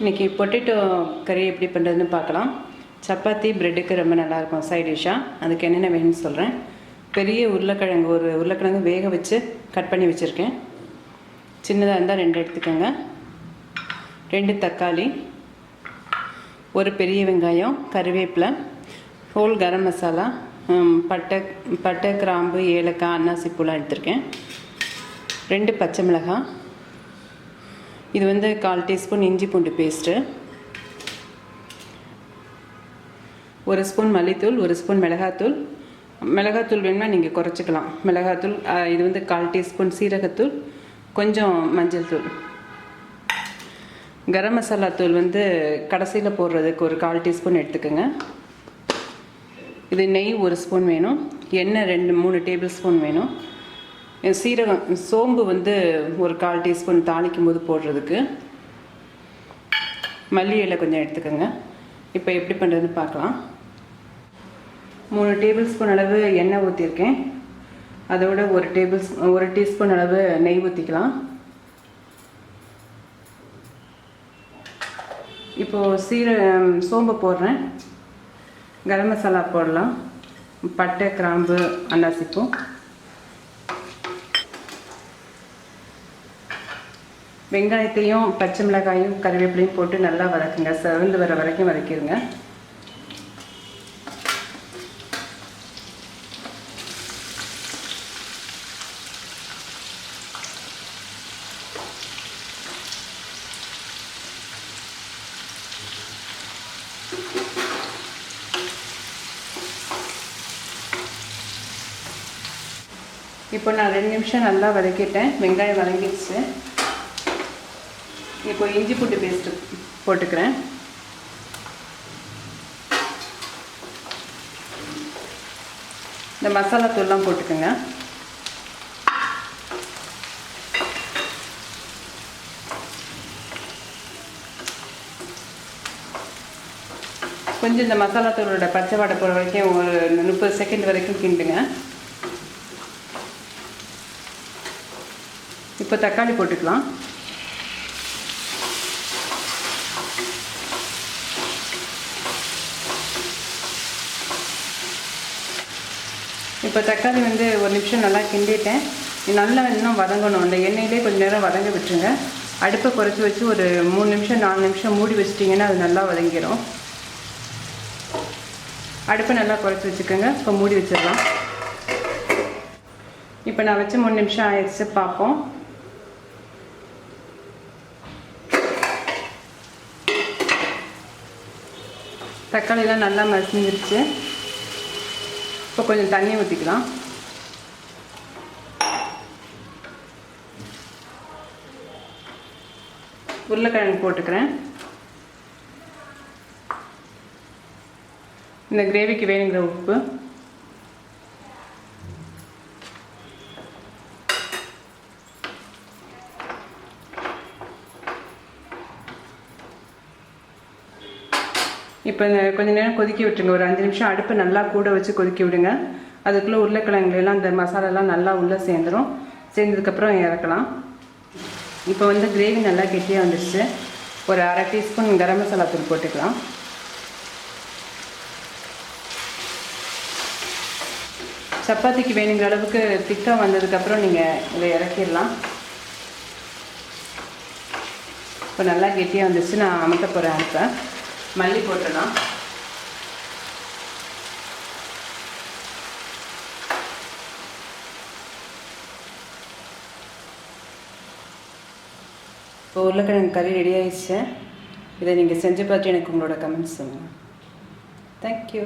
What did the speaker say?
இன்றைக்கி பொட்டேட்டோ கறி எப்படி பண்ணுறதுன்னு பார்க்கலாம். சப்பாத்தி ப்ரெட்டுக்கு ரொம்ப நல்லாயிருக்கும் சைட் டிஷ்ஷாக அதுக்கு என்னென்ன வேணும்னு சொல்கிறேன் பெரிய உருளைக்கிழங்கு ஒரு உருளைக்கிழங்கு வேக வச்சு கட் பண்ணி வச்சுருக்கேன். சின்னதாக இருந்தால் ரெண்டு எடுத்துக்கோங்க. ரெண்டு தக்காளி ஒரு பெரிய வெங்காயம் கருவேப்பிலை ஹோல் கரம் மசாலா பட்டை பட்டை கிராம்பு ஏலக்காய் அன்னாசிப்பூலாம் எடுத்திருக்கேன். ரெண்டு பச்சை மிளகாய் இது வந்து கால் டீஸ்பூன் இஞ்சி பூண்டு பேஸ்ட்டு. ஒரு ஸ்பூன் மல்லித்தூள் ஒரு ஸ்பூன் மிளகாத்தூள். மிளகாத்தூள் வேணுமா நீங்கள் குறைச்சிக்கலாம். மிளகாத்தூள் இது வந்து கால் டீஸ்பூன் சீரகத்தூள் கொஞ்சம் மஞ்சள் தூள். கரம் மசாலா தூள் வந்து கடைசியில் போடுறதுக்கு ஒரு கால் டீஸ்பூன் எடுத்துக்கோங்க. இது நெய் ஒரு ஸ்பூன் வேணும். எண்ணெய் ரெண்டு மூணு டேபிள் ஸ்பூன் வேணும். சீரகம் சோம்பு வந்து ஒரு கால் டீஸ்பூன் தாளிக்கும் போது போடுறதுக்கு. மல்லி இலை கொஞ்சம் எடுத்துக்கோங்க. இப்போ எப்படி பண்ணுறதுன்னு பார்க்கலாம். மூணு டேபிள் ஸ்பூன் அளவு எண்ணெய் ஊற்றிருக்கேன் அதோட ஒரு டேபிள் ஒரு டீஸ்பூன் அளவு நெய் ஊற்றிக்கலாம் இப்போது சீர சோம்பு போடுறேன். கரம் மசாலா போடலாம். பட்டை கிராம்பு அன்னாசிப்பூ. வெங்காயத்தையும் பச்சை மிளகாயும் கருவேப்பிலையும் போட்டு நல்லா வதக்குங்க. சிவந்து வர வரைக்கும் வதக்கிடுங்க இப்போ நான் ரெண்டு நிமிஷம் நல்லா வதக்கிட்டேன். வெங்காயம் வதங்கிடுச்சு. இப்போ இஞ்சி பூண்டு பேஸ்ட்டு போட்டுக்கிறேன். இந்த மசாலா தூள்லாம் போட்டுக்கோங்க. கொஞ்சம் இந்த மசாலா தூளோட பச்சை வாடை போகிற வரைக்கும் ஒரு முப்பது செகண்ட் வரைக்கும் கிண்டுங்க. இப்போ தக்காளி போட்டுக்கலாம். இப்போ தக்காளி வந்து ஒரு நிமிஷம் நல்லா கிண்டிட்டேன். நல்லா இன்னும் வதங்கணும். அந்த எண்ணெயிலே கொஞ்சம் நேரம் வதங்க விட்டுருங்க. அடுப்பை குறைச்சி வச்சு ஒரு மூணு நிமிஷம் நாலு நிமிஷம் மூடி வச்சிட்டிங்கன்னா அது நல்லா வதங்கிடும் அடுப்பை நல்லா குறைச்சி வச்சுக்கோங்க. இப்போ மூடி வச்சிடலாம். இப்போ நான் வச்சு மூணு நிமிஷம் ஆயிடுச்சு. பார்ப்போம். தக்காளிலாம் நல்லா மசிஞ்சிருச்சு. இப்போ கொஞ்சம் தண்ணி ஊற்றிக்கலாம் உருளைக்கிழங்கு போட்டுக்கிறேன். இந்த கிரேவிக்கு வேணுங்கிற உப்பு. இப்போ இந்த கொஞ்ச நேரம் கொதிக்க விட்டுருங்க. ஒரு அஞ்சு நிமிஷம் அடுப்பை நல்லா கூட வச்சு கொதிக்க விடுங்க. அதுக்குள்ளே உருளைக்கிழங்குலாம் இந்த மசாலாலாம் நல்லா உள்ளே சேர்ந்துடும் சேர்ந்ததுக்கப்புறம் இறக்கலாம். இப்போ வந்து கிரேவி நல்லா கெட்டியாக வந்துடுச்சு ஒரு அரை டீஸ்பூன் கரம் மசாலா தூள் போட்டுக்கலாம். சப்பாத்திக்கு வேணுங்கிற அளவுக்கு திக்காக வந்ததுக்கப்புறம் நீங்கள் இதை இறக்கிடலாம். இப்போ நல்லா கெட்டியாக வந்துச்சு நான் அமைக்க போகிறேன் அடுப்பை. மல்லி போட்டுடலாம். இப்போ உருளைக்கிழங்கு கறி ரெடி ஆயிடுச்சு. இதை நீங்கள் செஞ்சு பார்த்து எனக்கு உங்களோட கமெண்ட்ஸ் சொல்லுங்கள் தேங்க்யூ